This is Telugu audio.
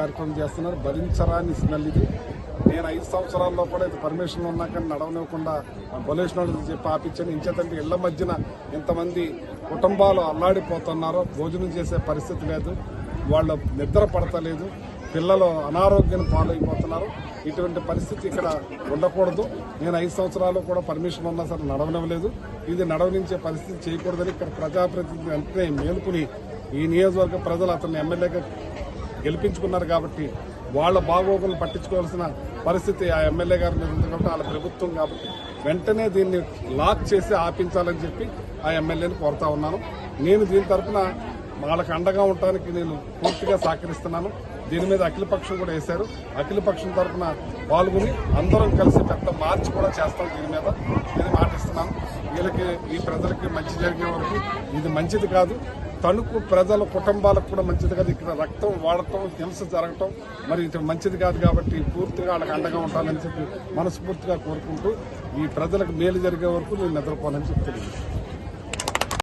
కార్యక్రమం చేస్తున్నారు. భరించరాని స్మెల్ ఇది. నేను ఐదు సంవత్సరాల్లో కూడా ఇది పర్మిషన్ ఉన్నాక నడవనివ్వకుండా పొల్యూషన్ వాళ్ళకి చెప్పి ఆపించాను. ఇంచేతంటే ఇళ్ళ మధ్యన ఇంతమంది కుటుంబాలు అల్లాడిపోతున్నారో. భోజనం చేసే పరిస్థితి లేదు. వాళ్ళు నిద్ర పడతలేదు. పిల్లలు అనారోగ్యం పాలైపోతున్నారు. ఇటువంటి పరిస్థితి ఇక్కడ ఉండకూడదు. నేను ఐదు సంవత్సరాలు కూడా పర్మిషన్ ఉన్నా సరే నడవనివ్వలేదు. ఇది నడవనించే పరిస్థితి చేయకూడదని ఇక్కడ ప్రజాప్రతినిధి వెంటనే మేలుకుని ఈ నియోజకవర్గ ప్రజలు అతన్ని ఎమ్మెల్యేగా గెలిపించుకున్నారు కాబట్టి వాళ్ళ బాగోగులు పట్టించుకోవాల్సిన పరిస్థితి ఆ ఎమ్మెల్యే గారి మీద ఉంది కాబట్టి వాళ్ళ ప్రభుత్వం కాబట్టి వెంటనే దీన్ని లాక్ చేసి ఆపించాలని చెప్పి ఆ ఎమ్మెల్యేని కోరుతా ఉన్నాను. నేను దీని తరఫున వాళ్ళకి అండగా ఉండటానికి నేను పూర్తిగా సహకరిస్తున్నాను. దీని మీద అఖిలపక్షం కూడా వేశారు. అఖిలపక్షం తరఫున పాల్గొని అందరం కలిసి పెద్ద మార్చ్ కూడా చేస్తాం దీని మీద. వీళ్ళకి ఈ ప్రజలకి మంచి జరిగే వరకు ఇది మంచిది కాదు. తణుకు ప్రజల కుటుంబాలకు కూడా మంచిది కాదు. ఇక్కడ రక్తం వాడటం హింస జరగటం మరి ఇది మంచిది కాదు కాబట్టి పూర్తిగా వాళ్ళకి అండగా ఉండాలని చెప్పి మనస్ఫూర్తిగా కోరుకుంటూ ఈ ప్రజలకు మేలు జరిగే వరకు నేను నిద్రపోనని చెప్తున్నాను